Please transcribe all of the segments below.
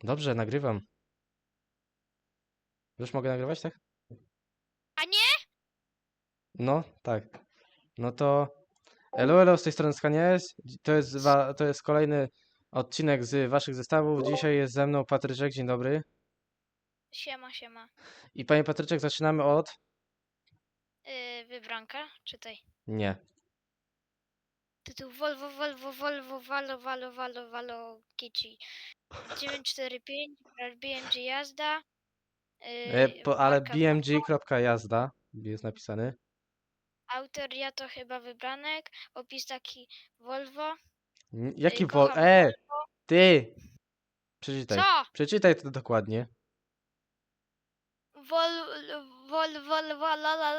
Dobrze, nagrywam. Już mogę nagrywać, tak? A nie? No, tak. No to elo, elo, z tej strony Skanies. To jest, wa- to jest kolejny odcinek z waszych zestawów. Dzisiaj jest ze mną Patryczek, dzień dobry. Siema, siema. I panie Patryczek, zaczynamy od... Yy, wybranka, czytaj. Nie. Tytuł Volvo, Volvo, Volvo, Valo, Valo, Valo, Valo, Kici. 945, BMG jazda. E, Yy, po, ale marka bmg.jazda jest napisany. Autor ja to chyba wybranek. Opis taki Volvo. N- Jaki Ej, wol... kocham E! Ty! Przeczytaj. Co? Przeczytaj to dokładnie. La, la,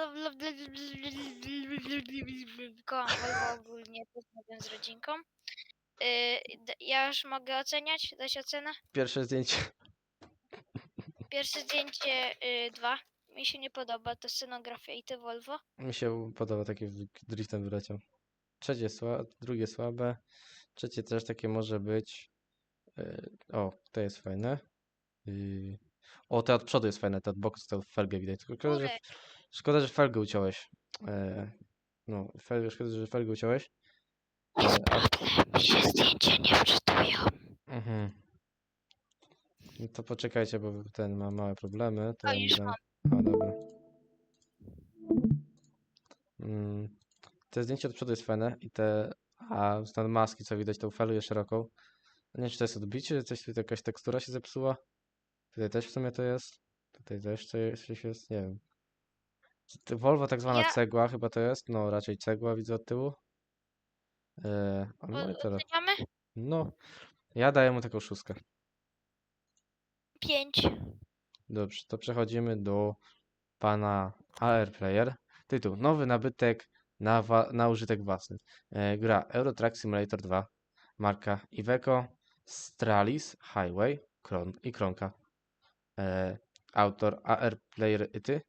Kocham Volvo ogólnie, pozdrawiam z rodzinką. Yy, d- ja już mogę oceniać, dać ocenę? Pierwsze zdjęcie. Pierwsze zdjęcie y, dwa. Mi się nie podoba, to scenografia i te Volvo. Mi się podoba, taki w- driftem wyleciał. Trzecie słabe, drugie słabe. Trzecie też takie może być. Yy, O, to jest fajne. Yy, O, te od przodu jest fajne, te od boku to felgę widać. Szkoda, że, szkoda, że felgę uciąłeś. E, No, felgę, szkoda, że felgę uciąłeś. E, a- się zdjęcia nie wczytują. Mhm. No to poczekajcie, bo ten ma małe problemy. To O, ja już mam. A, dobra. Mm, te zdjęcie od przodu jest fajne i te, a z maski, co widać, tą feluję szeroką. Nie wiem, czy to jest odbicie, czy coś, jakaś tekstura się zepsuła. Tutaj też w sumie to jest. Tutaj też coś jest, nie wiem. Volvo tak zwana Ja- cegła chyba to jest, no raczej cegła widzę od tyłu. E, a no i tyle. Oceniamy? No, ja daję mu taką szóstkę. Pięć. Dobrze, to przechodzimy do pana AR Player. Tytuł: Nowy nabytek na, wa- na użytek własny. E, gra Euro Truck Simulator 2. Marka Iveco, Stralis, Highway Kron i Kronka. E, autor AR Player i ty.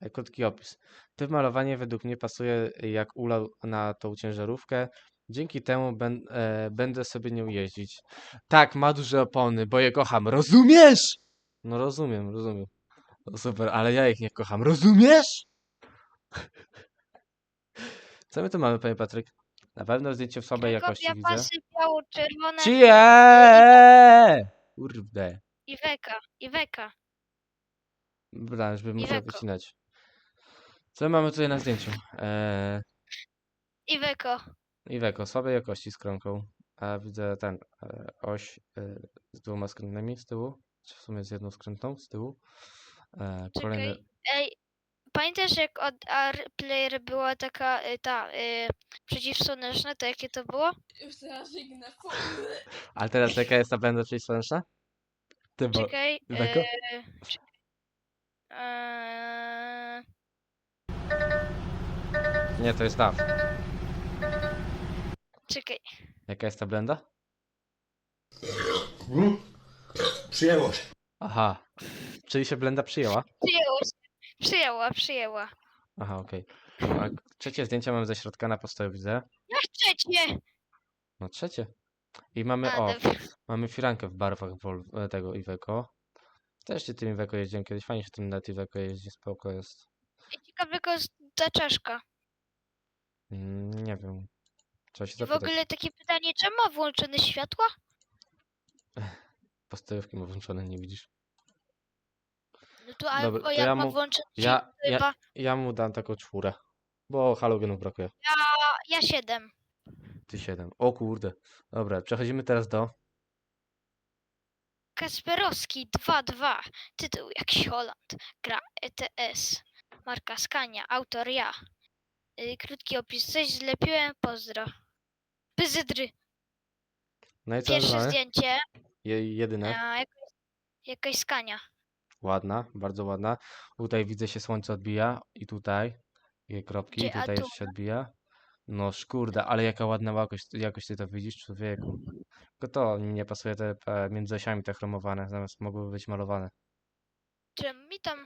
E, krótki opis. Ty malowanie według mnie pasuje jak ulał na tą ciężarówkę. Dzięki temu ben, e, będę sobie nią jeździć. Tak, ma duże opony, bo je kocham. Rozumiesz? No rozumiem, rozumiem. No super, ale ja ich nie kocham. Rozumiesz? Co my tu mamy, panie Patryk? Na pewno zdjęcie w słabej jakości widzę. biało-czerwone. Cie! Kurde. Iweka, Iweka. Dobra, już bym musiał wycinać. Co my mamy tutaj na zdjęciu? Eee, Iweko. Iveco, słabej jakości z kromką. A widzę ten, e, oś e, z dwoma skrętnymi z tyłu. Czy w sumie z jedną skrętną z tyłu. E, kolejny, Czekaj. Ej, pamiętasz jak od R Player była taka y, ta y, przeciwsłoneczna, to jakie to było? Już teraz żegnę. Ale teraz jaka jest ta blenda przeciwsłoneczna? Ty, bo... Czekaj. Y, czekaj. Eee, Nie, to jest DAF. czekaj. Jaka jest ta blenda? Przyjęło się. Aha. Czyli się blenda przyjęła? Przyjęło się. Przyjęła, przyjęła. Aha, okej. A Trzecie zdjęcie mamy ze środka na postoju, widzę. Jak trzecie? No trzecie. I mamy, A, o, dobra. mamy firankę w barwach e, tego Iveco. Też się tym Iveco jeździłem kiedyś, fajnie się tym net Iveco jeździ, spoko jest. Ciekawego jest ta czaszka. Mm, nie wiem. Trzeba się W zapytać. ogóle takie pytanie, czemu ma włączone światła? Postojówki ma włączone, nie widzisz. No tu a, Dobra, o to jak ja ma mu- włączone Ja, ja, chyba. ja mu dam taką czwórę. Bo halogenów brakuje. A ja siedem. Ty siedem. O kurde. Dobra, przechodzimy teraz do... Kasperowski 2-2. Tytuł jakiś Holland. Gra ETS. Marka Scania. Autor ja. Y, krótki opis. Coś zlepiłem. Pozdro. Pyzydry. No i co Pierwsze zdjęcie. Je, jedyne. A, jakaś, jakaś Scania. Ładna, bardzo ładna. Tutaj widzę się słońce odbija i tutaj i kropki, Gdzie? A tutaj tu? jeszcze się odbija. No szkurde, ale jaka ładna jakość, jakość ty to widzisz, człowieku. Tylko to mi nie pasuje te e, między osiami te chromowane, zamiast mogłyby być malowane. Czym mi tam.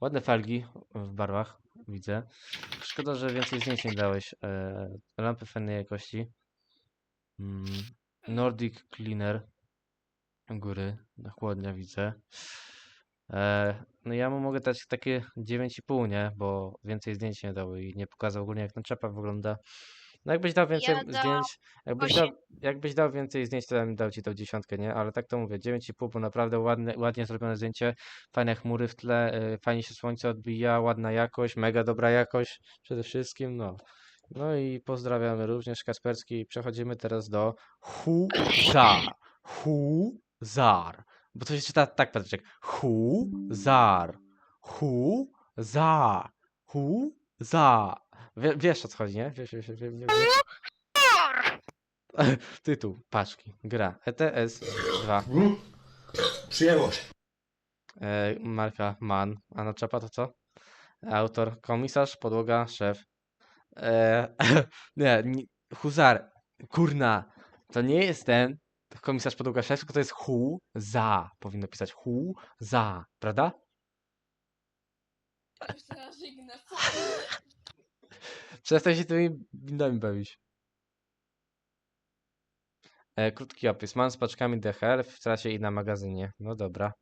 Ładne felgi w barwach, widzę. Szkoda, że więcej zdjęć nie dałeś. E, lampy fajnej jakości. Mm, Nordic Cleaner. góry, na chłodnia widzę. E, no ja mu mogę dać takie 9,5, nie? Bo więcej zdjęć nie dał i nie pokazał ogólnie jak naczepa wygląda. No jakbyś dał więcej Ja dam zdjęć, jakbyś dał, osiem. jakbyś dał więcej zdjęć, to ja bym dał ci tą dziesiątkę, nie? Ale tak to mówię, 9,5, bo naprawdę ładne, ładnie zrobione zdjęcie, fajne chmury w tle, e, fajnie się słońce odbija, ładna jakość, mega dobra jakość przede wszystkim, no. No i pozdrawiamy również Kasperski przechodzimy teraz do Huzar. Huzar. Bo to się czyta tak, Patryczek. Huzar. Huzar. Huzar. Wie, wiesz o co chodzi, nie? Wiesz, wiesz, wiesz, wiesz. Tytuł paczki. Gra ETS 2. Przyjęło się. E, marka MAN. A na czapa to co? Autor, komisarz, podłoga, szef. E, nie, nie, Huzar. Kurna. To nie jest ten komisarz, tylko to jest Hu za. Powinno pisać Hu za. Prawda? Przestań się tymi windami bawić. E, krótki opis. Man z paczkami DHL w trasie i na magazynie. No dobra.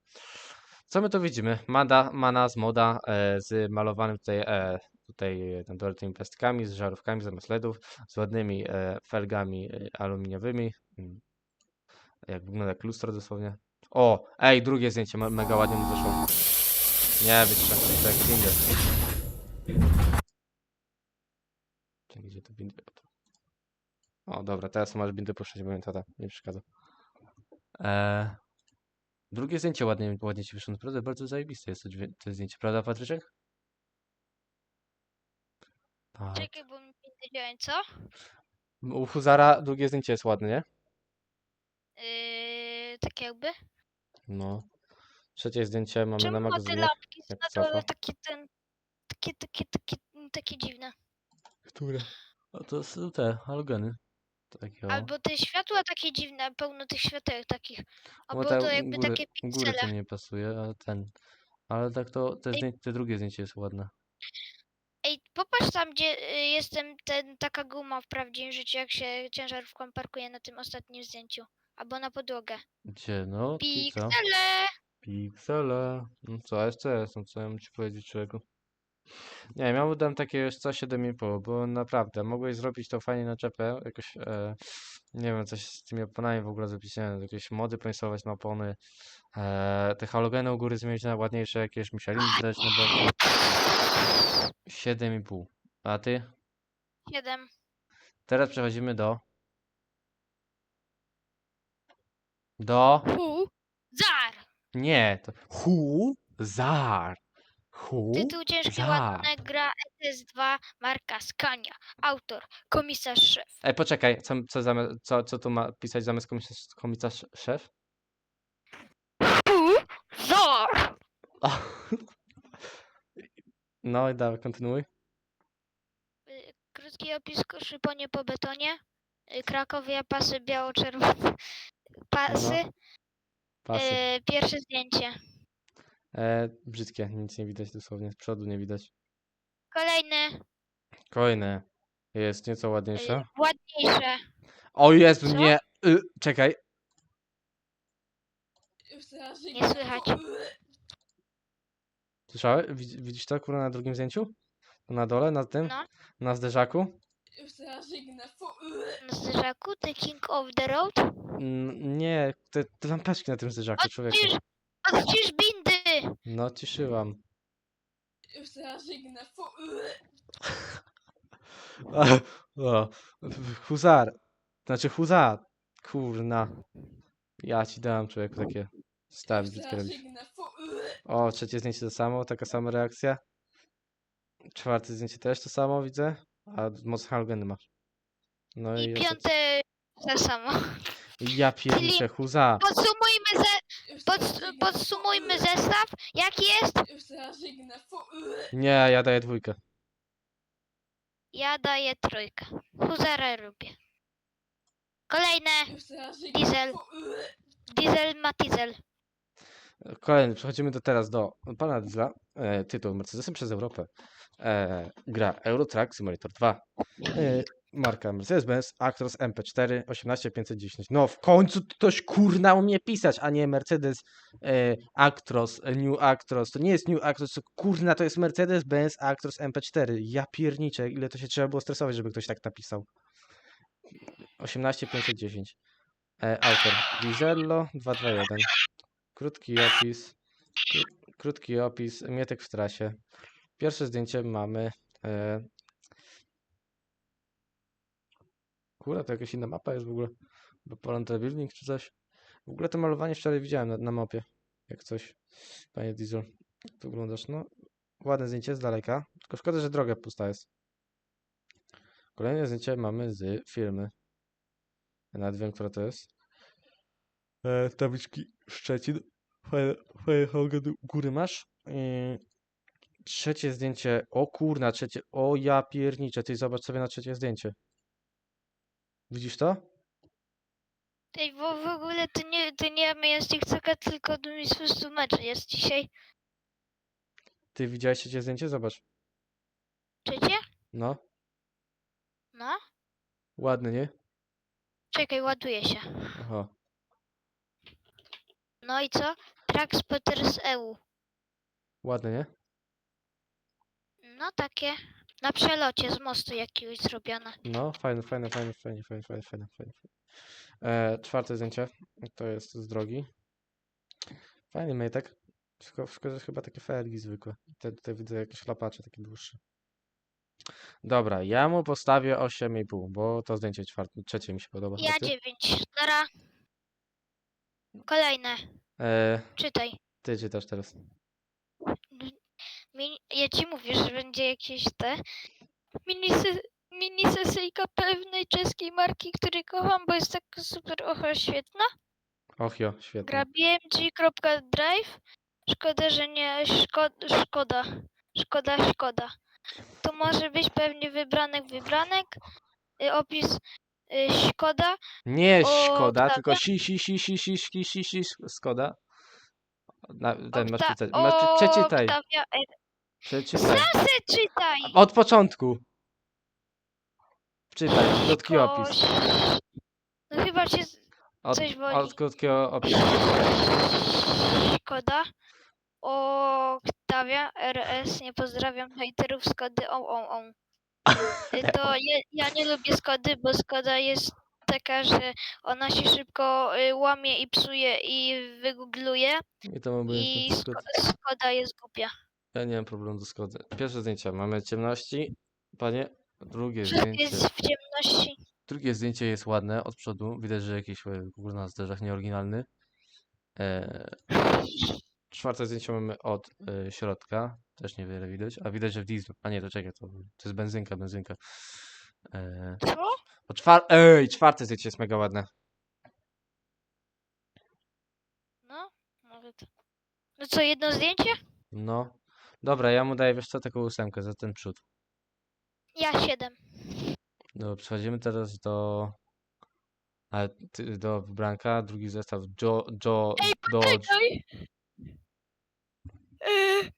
Co my tu widzimy? Mada, mana z moda e, z malowanym tutaj, e, tutaj e, na dole tymi pestkami, z żarówkami zamiast LEDów, z ładnymi e, felgami e, aluminiowymi. Jak wygląda jak lustro dosłownie. O, ej, drugie zdjęcie me- mega ładnie mu wyszło. Nie, wytrzymam, to jak windy. Czekaj, gdzie to windy? O, dobra, teraz masz bindy puszczać, bo mi tata nie przeszkadza. Eee, drugie zdjęcie ładnie, ładnie ci wyszło, naprawdę bardzo zajebiste jest to, to zdjęcie, prawda Patryczek? Tak. Czekaj, bo mi wiedziałem, co? U Huzara drugie zdjęcie jest ładne, nie? Yy, tak jakby. No. Trzecie zdjęcie mamy Czemu na ma te magazynie. lampki jak na dole cofa. takie ten... Takie, takie, takie, takie dziwne. Które? A to są te halogeny. Takie o. Albo te światła takie dziwne, pełno tych światełek takich. No Albo te to jakby góry, takie góry to piksele. nie pasuje, ale ten. Ale tak to, te, zdjęcie, te drugie zdjęcie jest ładne. Ej, popatrz tam, gdzie y, jestem ten, taka guma w prawdziwym życiu, jak się ciężarówką parkuje na tym ostatnim zdjęciu. Albo na podłogę. Gdzie, no? Co? Piksele! Piksele. No co, SCS, no co ja mam ci powiedzieć człowieku? Nie wiem, ja mu dam takie jeszcze 7,5, bo naprawdę mogłeś zrobić to fajnie na czepę, jakoś, e, nie wiem, coś z tymi oponami w ogóle zrobić, nie wiem, jakieś mody poinstalować na opony, e, te halogeny u góry zmienić na ładniejsze, jakieś Michelin dać na boku. 7,5. A ty? Siedem. Teraz przechodzimy do... Do... Hu! Zar! Nie, to... Hu... Zar. Hu... Tytuł ciężki Zar. ładne gra ETS2 marka Scania. Autor komisarz szef. Ej, poczekaj, co, co, zamiast, co, co tu ma pisać zamiast komisarz, komisarz szef? Hu! Zar! No i dawaj, kontynuuj. Y, Krótki opis szyponie po betonie. Y, Krakowia pasy biało-czerwone. Pasy. Pasy. Y, Pierwsze zdjęcie. E, brzydkie, nic nie widać dosłownie, z przodu nie widać. Kolejne. Kolejne jest nieco ładniejsze. Ładniejsze. O Jezu, Co? nie! Y, czekaj. Już teraz. Nie słychać. Słyszałeś? Widz- Widzisz to, kurwa, na drugim zdjęciu? Na dole, na tym? No. Na zderzaku? Już teraz zderzaku. The King of the Road. N- nie, te, te lampeczki na tym zderzaku, człowieku. Odcisz, odcisz bindy. No, ciszyłam. Już teraz żygnę. o, huzar. Znaczy huzar. Kurna. Ja ci dałem, człowieku, takie stawy Już brzydkie teraz robić. żygnę. O, trzecie zdjęcie to samo, taka sama reakcja. Czwarte zdjęcie też to samo widzę, a moc halogeny masz. No i, piąte to samo. Ja pierniczę, huza. Podsumujmy, ze, pod, podsumujmy zestaw. Jaki jest? Już teraz żygnę. Nie, ja daję dwójkę. Ja daję trójkę. Huzara lubię. Kolejne. Już teraz żygnę. Diesel. Diesel ma diesel. Kolejny, przechodzimy do teraz do pana Diesla. E, tytuł Mercedesem przez Europę. E, gra Euro Truck Simulator 2. E, marka Mercedes-Benz Actros MP4 18510. No w końcu ktoś kurna umie pisać, a nie Mercedes e, Actros, e, New Actros. To nie jest New Actros, to kurna to jest Mercedes-Benz Actros MP4. Ja pierniczę, ile to się trzeba było stresować, żeby ktoś tak napisał. 18510. E, autor Gizello 221. Krótki opis. Kró, krótki opis. Mietek w trasie. Pierwsze zdjęcie mamy. E, Kurde, to jakaś inna mapa jest w ogóle. Bo Poland Building czy coś. W ogóle to malowanie wczoraj widziałem na, na mapie. Jak coś. Panie Diesel. Tu wyglądasz? No, ładne zdjęcie z daleka. Tylko szkoda, że droga pusta jest. Kolejne zdjęcie mamy z firmy. Nawet wiem, która to jest. E, tabliczki Szczecin. Fajne, fajne góry masz. I trzecie zdjęcie. O kurna, trzecie. O ja pierniczę. Ty zobacz sobie na trzecie zdjęcie. Widzisz to? Ej, bo w ogóle to nie, to nie mamy jest TikToka, tylko do Mistrzostw mecz jest dzisiaj. Ty widziałeś trzecie zdjęcie? Zobacz. Trzecie? No, No. ładny, nie? Czekaj, ładuje się. Aha. No i co? Track Spotters EU. Ładny, nie? No takie na przelocie z mostu jakiegoś zrobione. No, fajne, fajne, fajne, fajne, fajne, fajne, fajne. fajne. E, czwarte zdjęcie, to jest z drogi. Fajny mejtek, tylko szkoda, że chyba takie felgi zwykłe. Te, tutaj widzę jakieś lapacze takie dłuższe. Dobra, ja mu postawię 8,5, bo to zdjęcie czwarte, trzecie mi się podoba. Ja 9. Dara. Kolejne. E, Czytaj. ty czytasz teraz. Ja ci mówię, że będzie jakieś te. Mini, se... mini sesyjka pewnej czeskiej marki, której kocham, bo jest tak super ocha świetna. Och jo, świetnie. Gra bmg.drive. Szkoda, że nie. Szko... Szkoda. Szkoda, szkoda. To może być pewnie wybranek, wybranek. Y, opis y, Szkoda. Nie O, Szkoda, tylko si, si, si, si, si, si, si, si, Skoda. Na, ten Okta-. Masz prze- przeczytaj. Octavia R. Przeczytaj. Zasy czytaj! Od początku. Czytaj, krótki opis. No chyba się z- Od, coś boli. od krótkiego opisu. Szkoda. Octavia RS. Nie pozdrawiam hejterów Skody. O, o, o. Y, To ja, ja nie lubię Skody, bo Skoda jest taka, że ona się szybko y, łamie i psuje i wygoogluje I to i Sko-. Skoda jest głupia. Ja nie mam problemu ze Skody. Pierwsze zdjęcie. Mamy ciemności. Panie, drugie Wszystko zdjęcie. jest w ciemności. Drugie zdjęcie jest ładne od przodu. Widać, że jakiś e, kurna na zderzach nieoryginalny. E, czwarte zdjęcie mamy od e, środka. Też niewiele widać. A widać, że w dieslu. A nie, to czekaj, to, to jest benzynka, benzynka. E, Co? o czwar Ej, czwarte zdjęcie jest mega ładne. No, nawet. No co, jedno zdjęcie? No. Dobra, ja mu daję, wiesz co, taką ósemkę za ten przód. Ja siedem. No, przechodzimy teraz do... A, ty, do wybranka. Drugi zestaw Jo, jo, Dodge. Czekaj. Yy.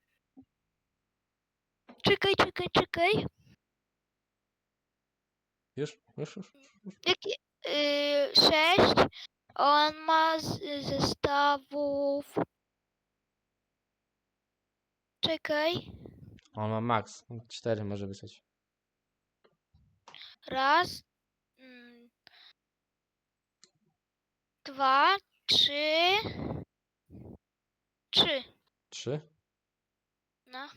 Czekaj, czekaj, czekaj. Już? Już, już? Jaki? Yy, sześć. On ma z, zestawów. Czekaj. On ma max. Cztery może wysłać. Raz. mm, Dwa. Trzy. Trzy. Trzy? No,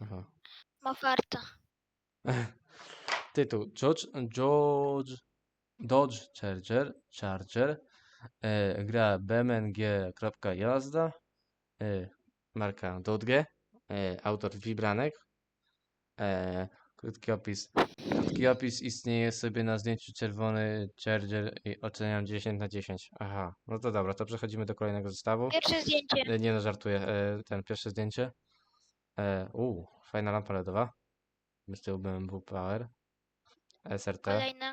Aha. ma farta. Tytuł. George, George, Dodge Charger, Charger. E, gra bmng.jazda. E, marka Dodge. E, autor Wibranek. E, krótki opis. Krótki opis istnieje sobie na zdjęciu czerwony Charger i oceniam 10 na 10. Aha, no to dobra, to przechodzimy do kolejnego zestawu. Pierwsze zdjęcie. E, Nie no, żartuję. Ten pierwsze zdjęcie. E, uu, fajna lampa LEDowa. Z tyłu BMW Power. SRT. Kolejne.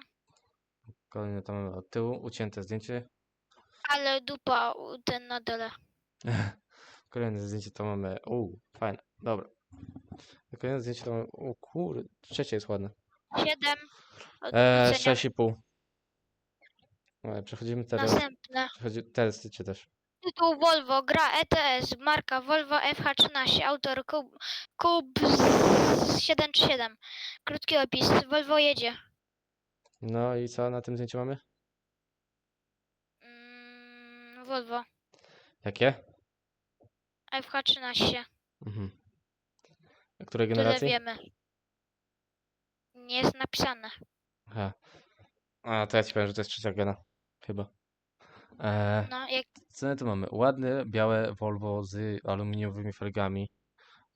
Kolejne to mamy od tyłu. Ucięte zdjęcie. Ale dupa ten na dole. Kolejne zdjęcie to mamy. Uu, fajne. Dobra. Kolejne zdjęcie to mamy. O kurde, trzecie jest ładne. 7. E, Oceniam 6,5. E, Przechodzimy teraz. następne. Przechodzi, teraz tycie też. Tytuł Volvo, gra ETS, marka Volvo FH13, autor Kub, Kub 737. Krótki opis, Volvo jedzie. No i co na tym zdjęciu mamy? Mm, Volvo Jakie? FH13, Mhm. A Której tyle generacji? wiemy. Nie jest napisane. Aha. A, to ja ci powiem, że to jest trzecia gena. Chyba. E, No, jak co my tu mamy? Ładne, białe Volvo z aluminiowymi felgami,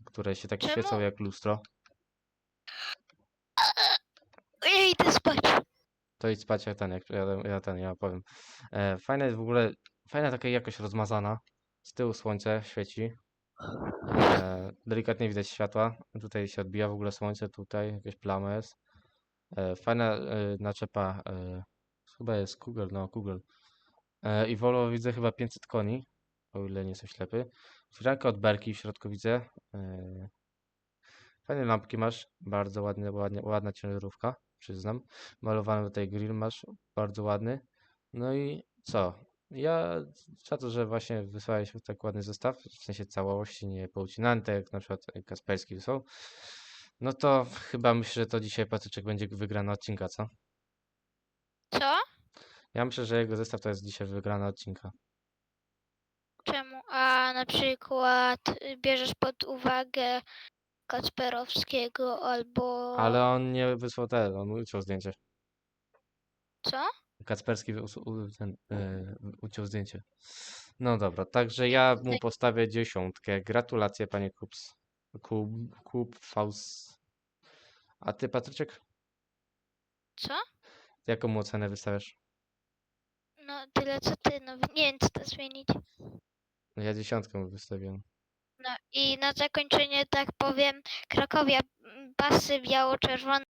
które się tak Czemu? świecą jak lustro. ja idę spać. To idź spać jak ten, jak ja, ja ten, ja powiem. E, fajna jest w ogóle, fajna taka jakość rozmazana. Z tyłu słońce świeci. E, delikatnie widać światła. Tutaj się odbija w ogóle słońce, tutaj jakieś plamy jest. E, fajna e, naczepa, chyba jest Kugel, no Kugel. E, I Volvo widzę chyba 500 koni, o ile nie jestem ślepy. Firanka od belki w środku widzę. Fajne lampki masz, bardzo ładne, ładnie, ładna ciężarówka, przyznam. Malowany tutaj grill masz, bardzo ładny. No i co? Ja za to, że właśnie wysłałeś tak ładny zestaw, w sensie całości, nie poucinany, tak jak na przykład Kasperski wysłał. No to chyba myślę, że to dzisiaj Patyczek będzie wygrany odcinka, co? Co? Ja myślę, że jego zestaw to jest dzisiaj wygrana odcinka. Czemu? A na przykład bierzesz pod uwagę Kacperowskiego albo... Ale on nie wysłał ten, on uciął zdjęcie. Co? Kacperski ten, e, uciął zdjęcie. No dobra, także ja mu postawię dziesiątkę. Gratulacje, panie Kups. Kub, Kub Faus. A ty, Patryczek, Co? jaką mu ocenę wystawiasz? No tyle co ty, no nie wiem co to zmienić. Ja dziesiątkę mu wystawiłem. No i na zakończenie tak powiem, Krakowia, mm, pasy biało-czerwone